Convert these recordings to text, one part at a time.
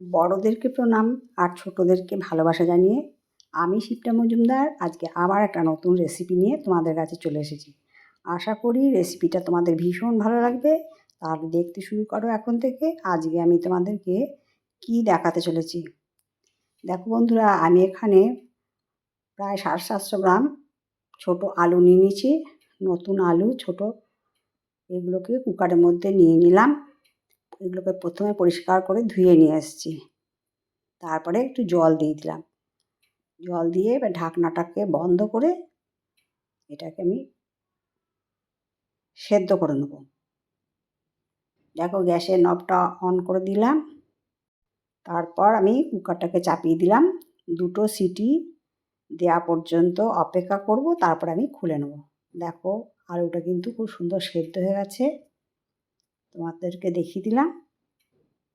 বড়োদেরকে প্রণাম আর ছোটোদেরকে ভালোবাসা জানিয়ে আমি শিপ্রা মজুমদার। আজকে আবার একটা নতুন রেসিপি নিয়ে তোমাদের কাছে চলে এসেছি। আশা করি রেসিপিটা তোমাদের ভীষণ ভালো লাগবে। তাহলে দেখতে শুরু করো এখন থেকে। আজকে আমি তোমাদেরকে কি দেখাতে চলেছি? দেখো বন্ধুরা, আমি এখানে প্রায় সাড়ে সাতশো গ্রাম ছোট আলু নিয়ে নিয়েছি। নতুন আলু, ছোট, এগুলোকে কুকারের মধ্যে নিয়ে নিলাম। এগুলোকে প্রথমে পরিষ্কার করে ধুয়ে নিয়ে এসেছি তারপরে একটু জল দিয়ে দিলাম। জল দিয়ে এবার ঢাকনাটাকে বন্ধ করে এটাকে আমি সেদ্ধ করে নেব। দেখো গ্যাসের নবটা অন করে দিলাম। তারপর আমি কুকারটাকে চাপিয়ে দিলাম। দুটো সিটি দেওয়া পর্যন্ত অপেক্ষা করব, তারপর আমি খুলে নেব। দেখো আলুটা কিন্তু খুব সুন্দর সেদ্ধ হয়ে গেছে। তোমাদেরকে দেখিয়ে দিলাম।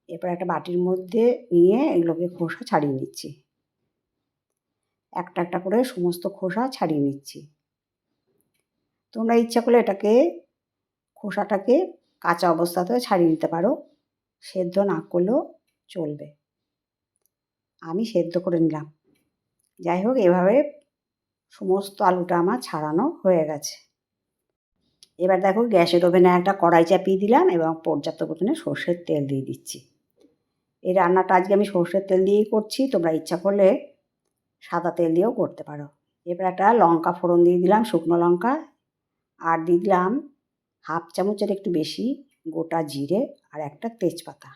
এরপর একটা বাটির মধ্যে নিয়ে এগুলোকে খোসা ছাড়িয়ে নিচ্ছি। একটা একটা করে সমস্ত খোসা ছাড়িয়ে নিচ্ছি। তোমরা ইচ্ছা করলে এটাকে, খোসাটাকে কাঁচা অবস্থাতেও ছাড়িয়ে নিতে পারো। সেদ্ধ না করলেও চলবে। আমি সেদ্ধ করে নিলাম। যাই হোক, এভাবে সমস্ত আলুটা আমার ছাড়ানো হয়ে গেছে। এবার দেখো গ্যাসের ওভেনে একটা কড়াই চাপিয়ে দিলাম এবং পর্যাপ্ত পরিমাণে সর্ষের তেল দিয়ে দিচ্ছি। এই রান্নাটা আজকে আমি সর্ষের তেল দিয়েই করছি, তোমরা ইচ্ছা করলে সাদা তেল দিয়েও করতে পারো। এবার একটা লঙ্কা ফোড়ন দিয়ে দিলাম, শুকনো লঙ্কা, আর দিয়ে দিলাম হাফ চামচের একটু বেশি গোটা জিরে আর একটা তেজপাতা।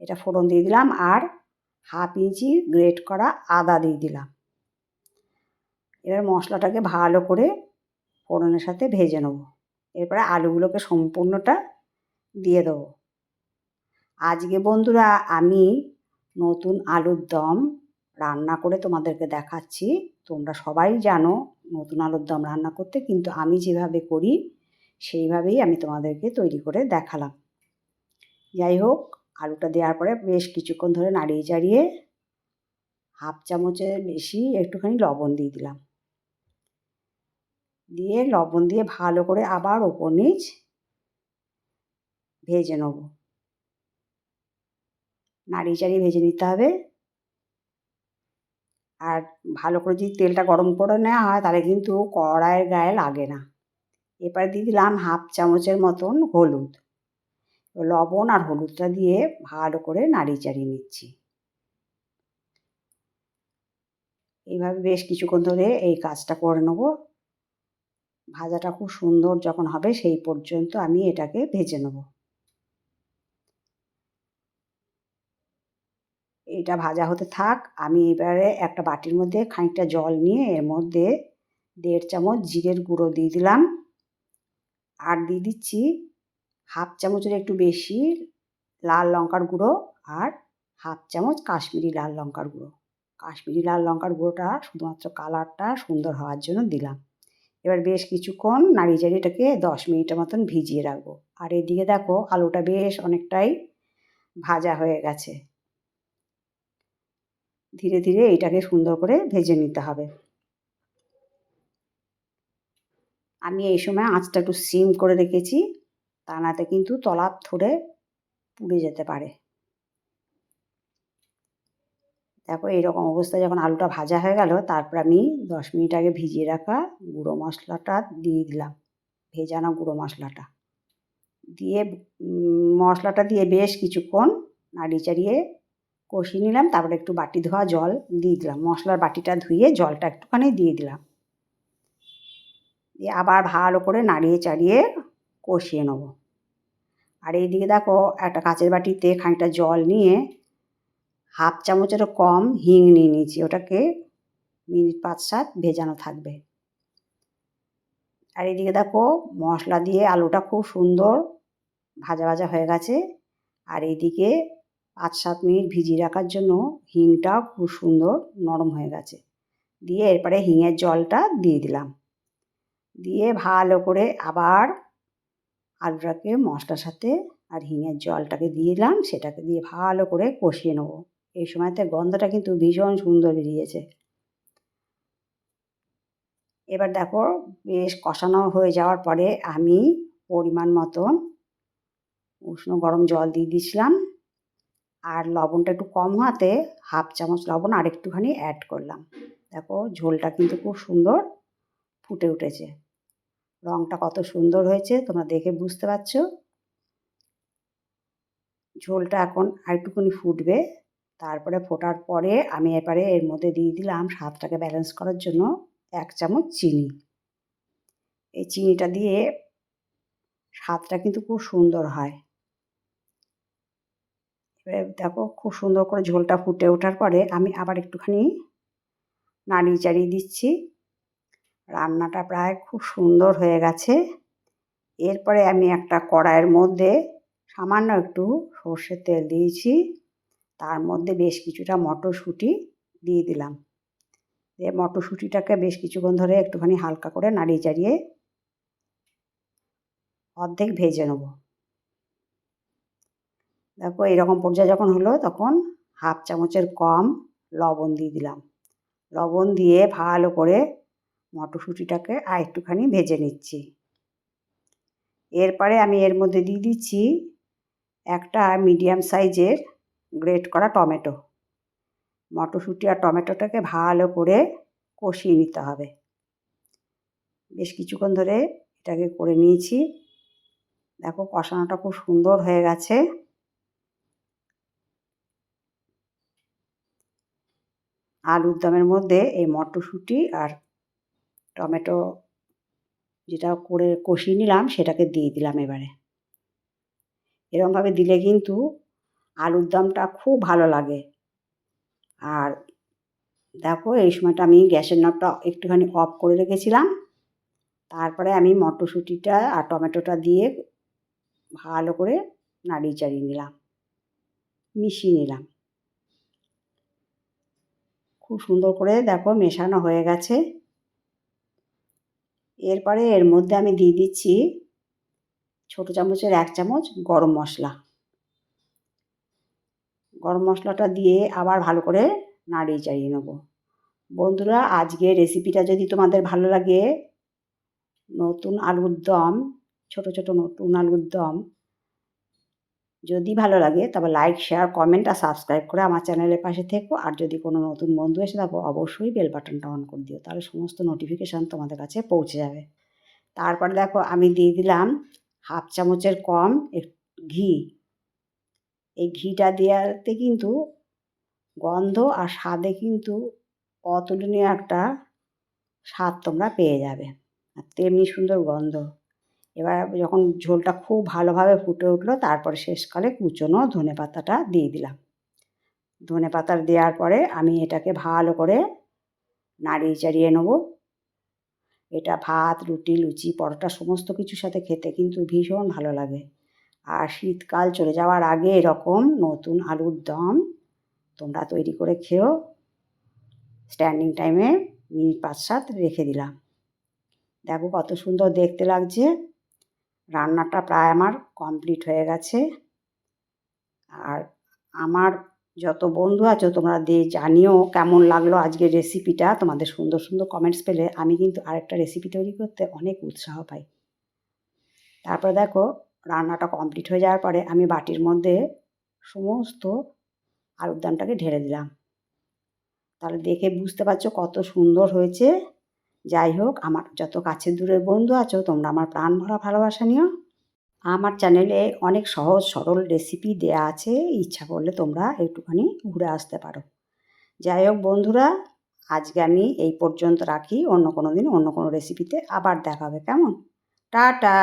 এটা ফোড়ন দিয়ে দিলাম আর হাফ ইঞ্চি গ্রেট করা আদা দিয়ে দিলাম। এবার মশলাটাকে ভালো করে ফোড়নের সাথে ভেজে নেব। এরপরে আলুগুলোকে সম্পূর্ণটা দিয়ে দেবো। আজকে বন্ধুরা আমি নতুন আলুর দম রান্না করে তোমাদেরকে দেখাচ্ছি। তোমরা সবাই জানো নতুন আলুর দম রান্না করতে, কিন্তু আমি যেভাবে করি সেইভাবেই আমি তোমাদেরকে তৈরি করে দেখালাম। যাই হোক, আলুটা দেওয়ার পরে বেশ কিছুক্ষণ ধরে নাড়িয়ে চাড়িয়ে হাফ চামচের বেশি একটুখানি লবণ দিয়ে দিলাম। দিয়ে লবণ দিয়ে ভালো করে আবার ওপর নিচ ভেজে নেব। নাড়িয়ে চাড়িয়ে ভেজে নিতে হবে। আর ভালো করে যদি তেলটা গরম করে নেওয়া হয় তাহলে কিন্তু কড়াইয়ের গায়ে লাগে না। এবারে দিয়ে দিলাম হাফ চামচের মতন হলুদ। লবণ আর হলুদটা দিয়ে ভালো করে নাড়িয়ে চাড়িয়ে নিচ্ছি। এইভাবে বেশ কিছুক্ষণ ধরে এই কাজটা করে নেব। ভাজাটা খুব সুন্দর যখন হবে সেই পর্যন্ত আমি এটাকে ভেজে নেব। এটা ভাজা হতে থাক, আমি এবারে একটা বাটির মধ্যে খানিকটা জল নিয়ে এর মধ্যে দেড় চামচ জিরের গুঁড়ো দিয়ে দিলাম। আর দিয়ে দিচ্ছি হাফ চামচের একটু বেশি লাল লঙ্কার গুঁড়ো আর হাফ চামচ কাশ্মীরি লাল লঙ্কার গুঁড়ো। কাশ্মীরি লাল লঙ্কার গুঁড়োটা শুধুমাত্র কালারটা সুন্দর হওয়ার জন্য দিলাম। এবার বেশ কিছুক্ষণ নাড়িয়ে চাড়িয়ে এটাকে দশ মিনিটের মতন ভিজিয়ে রাখব। আর এদিকে দেখো, আলুটা বেশ অনেকটাই ভাজা হয়ে গেছে। ধীরে ধীরে এইটাকে সুন্দর করে ভেজে নিতে হবে। আমি এই সময় আঁচটা একটু সিম করে রেখেছি, তা নাতে কিন্তু তলাপ ধরে পুড়ে যেতে পারে। দেখো এইরকম অবস্থা যখন আলুটা ভাজা হয়ে গেল, তারপর আমি দশ মিনিট আগে ভিজিয়ে রাখা গুঁড়ো মশলাটা দিয়ে দিলাম। ভেজানো গুঁড়ো মশলাটা। দিয়ে মশলাটা দিয়ে বেশ কিছুক্ষণ নাড়িয়ে চাড়িয়ে কষিয়ে নিলাম, তারপরে একটু বাটি ধোয়া জল দিয়ে দিলাম। মশলার বাটিটা ধুয়ে জলটা একটুখানি দিয়ে দিলাম। দিয়ে আবার ভালো করে নাড়িয়ে চাড়িয়ে কষিয়ে নেব। আর এইদিকে দেখো একটা কাঁচের বাটিতে খানিকটা জল নিয়ে হাফ চামচেরও কম হিং নিয়ে নিয়েছি, ওটাকে মিনিট পাঁচ সাত ভেজানো থাকবে। আর এদিকে দেখো মশলা দিয়ে আলুটা খুব সুন্দর ভাজা ভাজা হয়ে গেছে। আর এইদিকে পাঁচ সাত মিনিট ভিজিয়ে রাখার জন্য হিংটাও খুব সুন্দর নরম হয়ে গেছে। দিয়ে এরপরে হিঙের জলটা দিয়ে দিলাম। দিয়ে ভালো করে আবার আলুটাকে মশলার সাথে আর হিঙের জলটাকে দিয়ে দিলাম, সেটাকে দিয়ে ভালো করে কষিয়ে নেব। এই সময়তে গন্ধটা কিন্তু ভীষণ সুন্দর বেরিয়েছে। এবার দেখো, বেশ কষানো হয়ে যাওয়ার পরে আমি পরিমাণ মতন উষ্ণ গরম জল দিয়ে দিয়েছিলাম। আর লবণটা একটু কম হওয়াতে হাফ চামচ লবণ আর একটুখানি অ্যাড করলাম। দেখো, ঝোলটা কিন্তু খুব সুন্দর ফুটে উঠেছে। রঙটা কত সুন্দর হয়েছে, তোমরা দেখে বুঝতে পারছ। ঝোলটা এখন আরেকটুখানি ফুটবে। তারপরে ফোটার পরে আমি এবারে এর মধ্যে দিয়ে দিলাম স্বাদটাকে ব্যালেন্স করার জন্য এক চামচ চিনি। এই চিনিটা দিয়ে স্বাদটা কিন্তু খুব সুন্দর হয়। এবারে দেখো খুব সুন্দর করে ঝোলটা ফুটে ওঠার পরে আমি আবার একটুখানি নাড়িয়ে চাড়িয়ে দিচ্ছি। রান্নাটা প্রায় খুব সুন্দর হয়ে গেছে। এরপরে আমি একটা কড়াইয়ের মধ্যে সামান্য একটু সর্ষের তেল দিয়েছি। তার মধ্যে বেশ কিছুটা মটরশুঁটি দিয়ে দিলাম। দিয়ে মটরশুঁটিটাকে বেশ কিছুক্ষণ ধরে একটুখানি হালকা করে নাড়িয়ে চাড়িয়ে অর্ধেক ভেজে নেব। দেখো এরকম পর্যায়ে যখন হলো তখন হাফ চামচের কম লবণ দিয়ে দিলাম। লবণ দিয়ে ভালো করে মটরশুঁটিটাকে আর একটুখানি ভেজে নিচ্ছি। এরপরে আমি এর মধ্যে দিয়ে দিচ্ছি একটা মিডিয়াম সাইজের গ্রেট করা টমেটো। মটরশুঁটি আর টমেটোটাকে ভালো করে কষিয়ে নিতে হবে। বেশ কিছুক্ষণ ধরে এটাকে করে নিয়েছি। দেখো কষানোটা খুব সুন্দর হয়ে গেছে। আলুর দমের মধ্যে এই মটরশুঁটি আর টমেটো যেটা করে কষিয়ে নিলাম সেটাকে দিয়ে দিলাম এবারে। এরকমভাবে দিলে কিন্তু আলুর দমটা খুব ভালো লাগে। আর দেখো, এই সময়টা আমি গ্যাসের নবটা একটুখানি অফ করে রেখেছিলাম। তারপরে আমি মটরশুঁটিটা আর টমেটোটা দিয়ে ভালো করে নাড়িয়ে চাড়িয়ে নিলাম, মিশিয়ে নিলাম। খুব সুন্দর করে দেখো মেশানো হয়ে গেছে। এরপরে এর মধ্যে আমি দিয়ে দিচ্ছি ছোটো চামচের এক চামচ গরম মশলা। গরম মশলাটা দিয়ে আবার ভালো করে নাড়িয়ে চাড়িয়ে নেব। বন্ধুরা আজকে রেসিপিটা যদি তোমাদের ভালো লাগে, নতুন আলুর দম, ছোটো ছোটো নতুন আলুর দম যদি ভালো লাগে, তবে লাইক শেয়ার কমেন্ট আর সাবস্ক্রাইব করে আমার চ্যানেলের পাশে থেকো। আর যদি কোনো নতুন বন্ধু এসে থাকো, অবশ্যই বেল বাটনটা অন করে দিও, তাহলে সমস্ত নোটিফিকেশান তোমাদের কাছে পৌঁছে যাবে। তারপরে দেখো, আমি দিয়ে দিলাম হাফ চামচের কম ঘি। এই ঘিটা দেওয়াতে কিন্তু গন্ধ আর স্বাদে কিন্তু অতুলনীয় একটা স্বাদ তোমরা পেয়ে যাবে। আর তেমনি সুন্দর গন্ধ। এবার যখন ঝোলটা খুব ভালোভাবে ফুটে উঠল, তারপরে শেষকালে কুচনো ধনে পাতাটা দিয়ে দিলাম। ধনে পাতা দেওয়ার পরে আমি এটাকে ভালো করে নাড়িয়ে চাড়িয়ে নেব। এটা ভাত, রুটি, লুচি, পরোটা, সমস্ত কিছুর সাথে খেতে কিন্তু ভীষণ ভালো লাগে। আর শীতকাল চলে যাওয়ার আগে এরকম নতুন আলুর দম তোমরা তৈরি করে খেও স্ট্যান্ডিং টাইমে মিনিট পাঁচ সাত রেখে দিলাম। দেখো কত সুন্দর দেখতে লাগছে। রান্নাটা প্রায় আমার কমপ্লিট হয়ে গেছে। আর আমার যত বন্ধু আছো তোমরা দিয়ে জানিও কেমন লাগল আজকের রেসিপিটা তোমাদের সুন্দর সুন্দর কমেন্টস পেলে আমি কিন্তু আরেকটা রেসিপি তৈরি করতে অনেক উৎসাহ পাই। তারপর দেখো রান্নাটা কমপ্লিট হয়ে যাওয়ার পরে আমি বাটির মধ্যে সমস্ত আলুর দামটাকে ঢেলে দিলাম। তাহলে দেখে বুঝতে পারছ কত সুন্দর হয়েছে। যাই হোক, আমার যত কাছের দূরের বন্ধু আছো, তোমরা আমার প্রাণ ভরা ভালোবাসা নিও। আমার চ্যানেলে অনেক সহজ সরল রেসিপি দেয়া আছে, ইচ্ছা করলে তোমরা একটুখানি ঘুরে আসতে পারো। যাই হোক বন্ধুরা, আজকে আমি এই পর্যন্ত রাখি, অন্য কোনো দিন অন্য কোনো রেসিপিতে আবার দেখাবে, কেমন? টাটা!